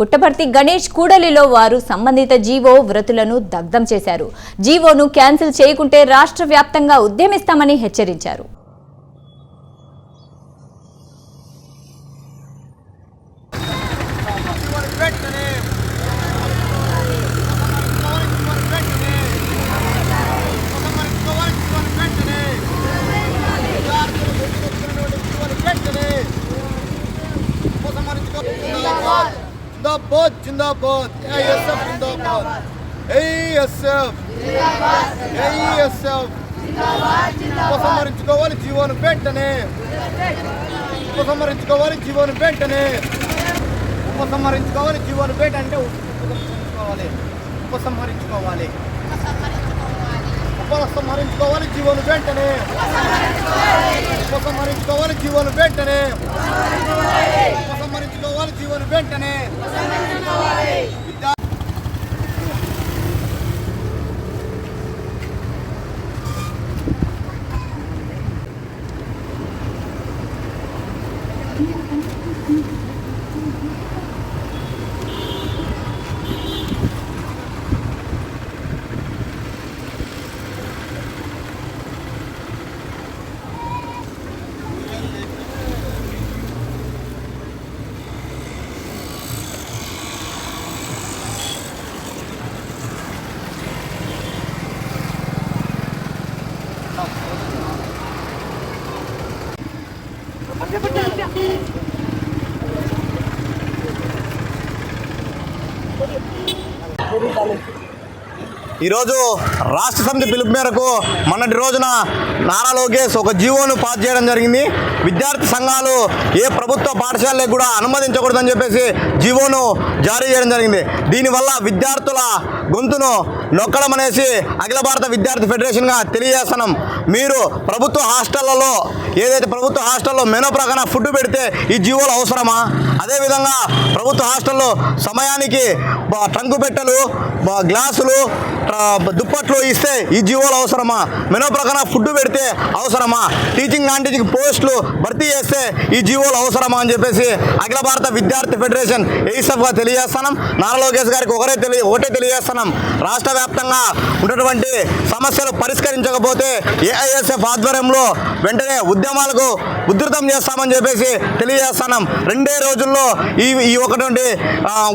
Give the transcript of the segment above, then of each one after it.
పుట్టపర్తి గణేష్ కూడలిలో వారు సంబంధిత జీవో వ్రతులను దగ్ధం చేశారు. జీవోను క్యాన్సిల్ చేయకుంటే రాష్ట్ర వ్యాప్తంగా ఉద్యమిస్తామని హెచ్చరించారు. ఏఎస్ఎఫ్ ఏఎస్ఎఫ్ ఉపసంహరించుకోవాలి జీవోను వెంటనే ఉపసంహరించుకోవాలి జీవోను వెంటనే ఉపసంహరించుకోవాలి జీవోను వెంట అంటే ఉపసంహరించుకోవాలి ఉపసంహరించుకోవాలి ఉపసంహరించుకోవాలి జీవోను వెంటనే ఉపసంహరించుకోవాలి జీవోను వెంటనే ఉపసంహరించుకోవాలి జీవోను వెంటనే ఈరోజు రాష్ట్ర సమితి పిలుపు మేరకు మొన్నటి రోజున నారా లోకేష్ ఒక జీవోను పాస్ చేయడం జరిగింది. విద్యార్థి సంఘాలు ఏ ప్రభుత్వ పాఠశాలకు కూడా అనుమతించకూడదని చెప్పేసి జీవోను జారీ చేయడం జరిగింది. దీనివల్ల విద్యార్థుల గొంతును నొక్కడం అనేసి అఖిల భారత విద్యార్థి ఫెడరేషన్గా తెలియజేస్తున్నాం. మీరు ప్రభుత్వ హాస్టళ్ళలో ఏదైతే ప్రభుత్వ హాస్టల్లో మెనూ ప్రకారం ఫుడ్ పెడితే ఈ జీవోలు అవసరమా? అదేవిధంగా ప్రభుత్వ హాస్టల్లో సమయానికి ట్రంకు పెట్టలు గ్లాసులు దుప్పట్లు ఇస్తే ఈ జీవోలు అవసరమా? మెనో ప్రకారం ఫుడ్ పెడితే అవసరమా? టీచింగ్ నాన్ టీచింగ్ పోస్టులు భర్తీ చేస్తే ఈ జీవోలు అవసరమా అని చెప్పేసి అఖిల భారత విద్యార్థి ఫెడరేషన్ ఏసఫ్గా తెలియజేస్తున్నాం. నారా లోకేష్ గారికి ఒకరే తెలియ ఒకటే తెలియజేస్తున్నాం. రాష్ట్ర వ్యాప్తంగా ఉన్నటువంటి సమస్యలు పరిష్కరించకపోతే ఏఐఎస్ఎఫ్ ఆధ్వర్యంలో వెంటనే ఉద్యమాలకు ఉధృతం చేస్తామని చెప్పేసి తెలియజేస్తున్నాం. రెండే రోజుల్లో ఈ ఈ ఒకటి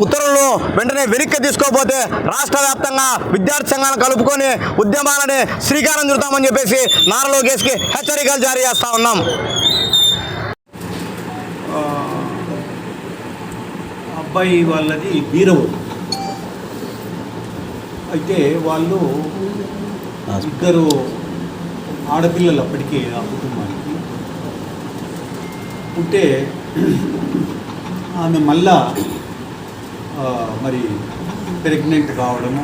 ఉత్తర్వులను వెంటనే వెనక్కి తీసుకోకపోతే రాష్ట్ర వ్యాప్తంగా విద్యార్థి సంఘాలను కలుపుకొని ఉద్యమాలని శ్రీకారం చుడతామని చెప్పేసి నారా లోకేష్కి హెచ్చరికలు జారీ చేస్తా ఉన్నాం. అబ్బాయి వాళ్ళది బీరవు. అయితే వాళ్ళు ఇద్దరు ఆడపిల్లలు అప్పటికే ఆ కుటుంబానికి ఉంటే ఆమె మళ్ళా మరి ప్రెగ్నెంట్ కావడము.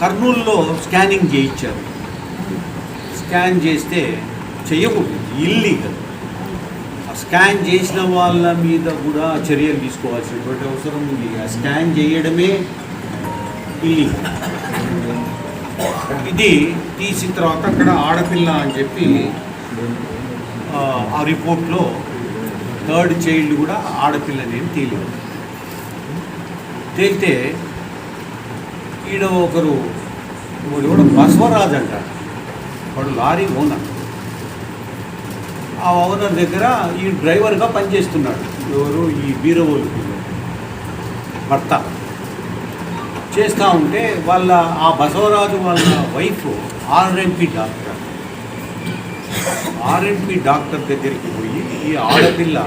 కర్నూలులో స్కానింగ్ చేయించారు. స్కాన్ చేస్తే చేయకూడదు ఇల్లీగల్ ఆ స్కాన్ చేసిన వాళ్ళ మీద కూడా చర్యలు తీసుకోవాల్సినటువంటి అవసరం ఉంది. ఆ స్కాన్ చేయడమే ఇల్లీగల్ ఇది తీసిన తర్వాత అక్కడ ఆడపిల్ల అని చెప్పి ఆ, రిపోర్ట్లో థర్డ్ చైల్డ్ కూడా ఆడపిల్ల అనేది తేలింది ఈడ ఒకరు వాడు ఎవడో బసవరాజు అంట. వాడు లారీ ఓనర్. ఆ ఓనర్ దగ్గర ఈ డ్రైవర్గా పనిచేస్తున్నాడు. ఎవరు? ఈ బీరవోలు. భర్త. చేస్తూ ఉంటే వాళ్ళ ఆ బసవరాజు వాళ్ళ wife RMP doctor. RMP doctor దగ్గరికి పోయి ఈ ఆడపిల్ల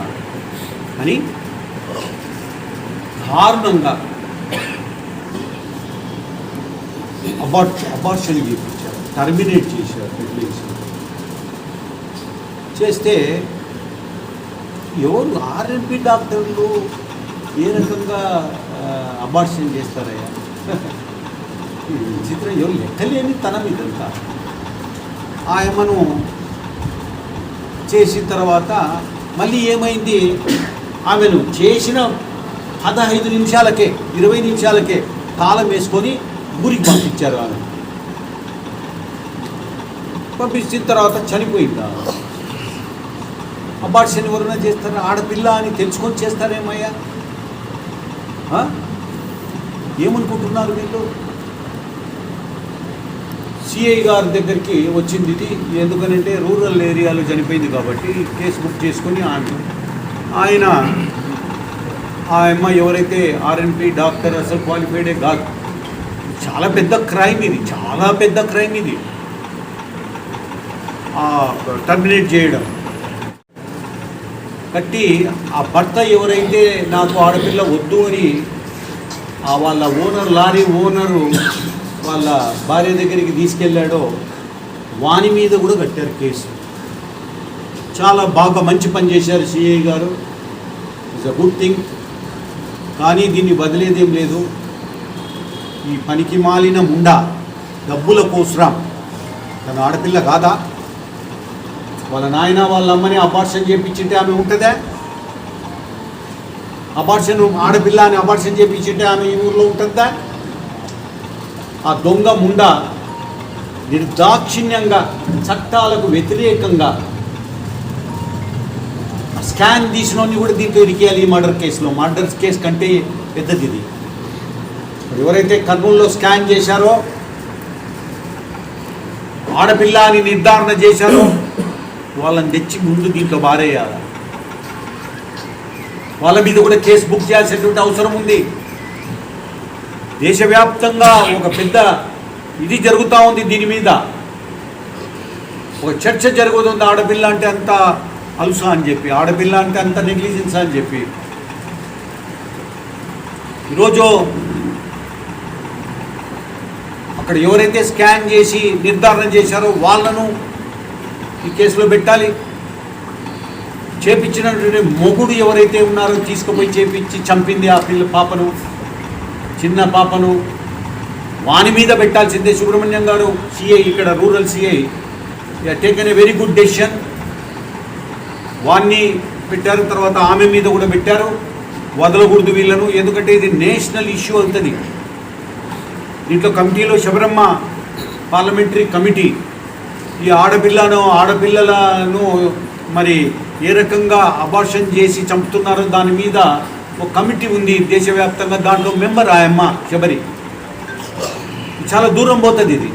అని దారుణంగా అబార్ట్ అబార్షన్ చేయించారు టర్మినేట్ చేశారు ప్రెగ్నెన్సీ చేస్తే ఎవరు ఆర్ఎంపీ డాక్టర్లు ఏ రకంగా అబార్షన్ చేస్తారయ్యా? విచిత్రం ఎవరు లెక్కలేని తనం ఇదంతా. ఆయమను చేసిన తర్వాత మళ్ళీ ఏమైంది? ఆమెను చేసిన పదహైదు నిమిషాలకే ఇరవై నిమిషాలకే తాళం వేసుకొని ఊరికి పంపించారు ఆమె పంపించిన తర్వాత చనిపోయిందా? అబార్షన్ ఎవరైనా చేస్తారు? ఆడపిల్ల అని తెలుసుకొని చేస్తారేమయ్యా? ఏమనుకుంటున్నారు వీళ్ళు సిఐ గారి దగ్గరికి వచ్చింది ఇది. ఎందుకనంటే రూరల్ ఏరియాలో చనిపోయింది కాబట్టి కేసు బుక్ చేసుకొని ఆమె ఆయన ఆ అమ్మాయి ఎవరైతే ఆర్ఎన్పి డాక్టర్ అసలు క్వాలిఫైడే కాదు చాలా పెద్ద క్రైమ్ ఇది చాలా పెద్ద క్రైమ్ ఇది. టర్మినేట్ చేయడం. కట్టి ఆ భర్త ఎవరైతే నాకు ఆడపిల్ల వద్దు అని ఆ వాళ్ళ ఓనర్ లారీ ఓనరు వాళ్ళ భార్య దగ్గరికి తీసుకెళ్ళాడో వాని మీద కూడా కట్టారు కేసు. చాలా బాగా మంచి పని చేశారు సిఐ గారు. ఇట్స్ అ గుడ్ థింగ్ కానీ దీన్ని వదిలేదేం లేదు. ఈ పనికి మాలిన ముండ డబ్బుల కోసరం. తన ఆడపిల్ల కాదా? వాళ్ళ నాయన వాళ్ళ అమ్మని అబార్షన్ చేయించింటే ఆమె ఉంటుందా? అబార్షన్ ఆడపిల్ల అని అబార్షన్ చేయించింటే ఆమె ఈ ఊర్లో ఉంటుందా? ఆ దొంగ ముండ నిర్దాక్షిణ్యంగా చట్టాలకు వ్యతిరేకంగా స్కాన్ తీసినోని కూడా దీంతో ఇరికేయాలి ఈ మర్డర్ కేసులో. మర్డర్ కేసు కంటే పెద్దది ఇది ఎవరైతే కర్నూలులో స్కాన్ చేశారో ఆడపిల్ల అని నిర్ధారణ చేశారో వాళ్ళని తెచ్చి ముందు దీంట్లో బారేయాలి? వాళ్ళ మీద కూడా కేసు బుక్ చేయాల్సినటువంటి అవసరం ఉంది. దేశవ్యాప్తంగా ఒక పెద్ద ఇది జరుగుతూ ఉంది దీని మీద. ఒక చర్చ జరుగుతుంది ఆడపిల్ల అంటే అంత అలుసా అని చెప్పి ఆడపిల్ల అంటే అంత నెగ్లిజెన్స్ అని చెప్పి. ఈరోజు అక్కడ ఎవరైతే స్కాన్ చేసి నిర్ధారణ చేశారో వాళ్ళను ఈ కేసులో పెట్టాలి. చేపించినటువంటి మొగుడు ఎవరైతే ఉన్నారో తీసుకుపోయి చేపించి చంపింది ఆ పిల్ల పాపను చిన్న పాపను. వాని మీద పెట్టాల్సిందే సుబ్రహ్మణ్యం గారు సిఐ ఇక్కడ rural CI taken a very good decision వాన్ని పెట్టారు తర్వాత ఆమె మీద కూడా పెట్టారు. వదలకూడదు వీళ్ళను ఎందుకంటే ఇది నేషనల్ ఇష్యూ అవుతుంది దీంట్లో కమిటీలో శబరమ్మ పార్లమెంటరీ కమిటీ. ఈ ఆడపిల్లను ఆడపిల్లలను మరి ఏ రకంగా అబార్షన్ చేసి చంపుతున్నారో దాని మీద ఒక కమిటీ ఉంది దేశవ్యాప్తంగా. దాంట్లో మెంబర్ ఆయమ్మ శబరి. చాలా దూరం పోతుంది ఇది.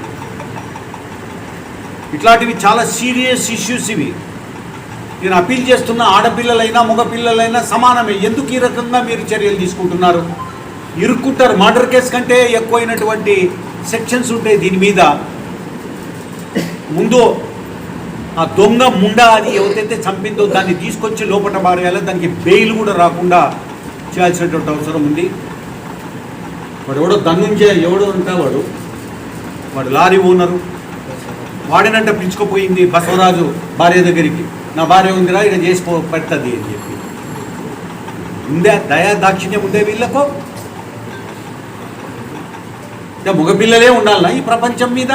ఇట్లాంటివి చాలా సీరియస్ ఇష్యూస్ ఇవి. నేను అప్పీల్ చేస్తున్న ఆడపిల్లలైనా మగపిల్లలైనా సమానమే. ఎందుకు ఈ రకంగా మీరు చర్యలు తీసుకుంటున్నారు? ఇరుక్కుంటారు మర్డర్ కేసు కంటే ఎక్కువైనటువంటి సెక్షన్స్ ఉంటాయి దీని మీద. ముందు ఆ దొంగ ముండ అది ఎవరైతే చంపిందో దాన్ని తీసుకొచ్చి లోపల బారేయాలి దానికి బెయిల్ కూడా రాకుండా చేయాల్సినటువంటి అవసరం ఉంది. వాడు ఎవడో ధనుంజయ ఎవడో ఉంటా వాడు. వాడు లారీ ఓనరు. వాడినంట పిలుచుకుపోయింది బసవరాజు భార్య దగ్గరికి. నా భార్య ఉందిరా ఇక చేసిపో పెడుతుంది అని చెప్పి. ఉందే? దయా దాక్షిణ్యం ఉందే వీళ్ళకు? మగపిల్లలే ఉండాలన్నా ఈ ప్రపంచం మీద?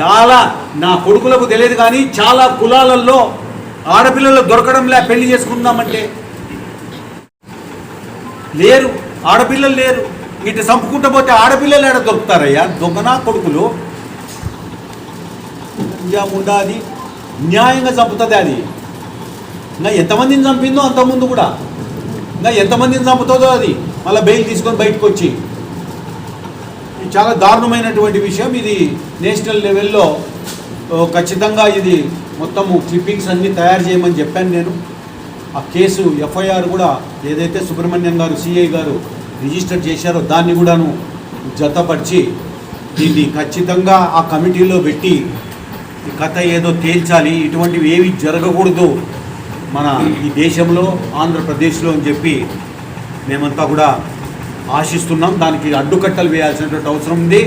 చాలా నా కొడుకులకు తెలియదు కానీ చాలా కులాలలో ఆడపిల్లలు దొరకడంలే పెళ్ళి చేసుకుందామంటే. లేరు ఆడపిల్లలు లేరు. ఇటు చంపుకుంటూ పోతే ఆడపిల్లలు ఎక్కడ దొరుకుతారయ్యా? దొంగనా కొడుకులు? ఇంకా ఉండా అది. న్యాయంగా చంపుతుంది అది. ఇంకా ఎంతమందిని చంపిందో అంతకుముందు కూడా. ఇంకా ఎంతమందిని చంపుతుందో అది. మళ్ళీ బెయిల్ తీసుకొని బయటకు వచ్చి ఇది చాలా దారుణమైనటువంటి విషయం. ఇది నేషనల్ లెవెల్లో ఖచ్చితంగా ఇది మొత్తము క్లిప్పింగ్స్ అన్నీ తయారు చేయమని చెప్పాను నేను. ఆ కేసు ఎఫ్ఐఆర్ కూడా ఏదైతే సుబ్రహ్మణ్యం గారు సిఐ గారు రిజిస్టర్ చేశారో దాన్ని కూడాను జతపరిచి దీన్ని ఖచ్చితంగా ఆ కమిటీలో పెట్టి ఈ కథ ఏదో తేల్చాలి ఇటువంటివి ఏవి జరగకూడదు మన ఈ దేశంలో ఆంధ్రప్రదేశ్లో అని చెప్పి మేమంతా కూడా ఆశిస్తున్నాం. దానికి అడ్డుకట్టలు వేయాల్సినటువంటి అవసరం ఉంది.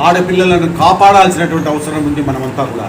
ఆడపిల్లలను కాపాడాల్సినటువంటి అవసరం ఉంది మనమంతా కూడా.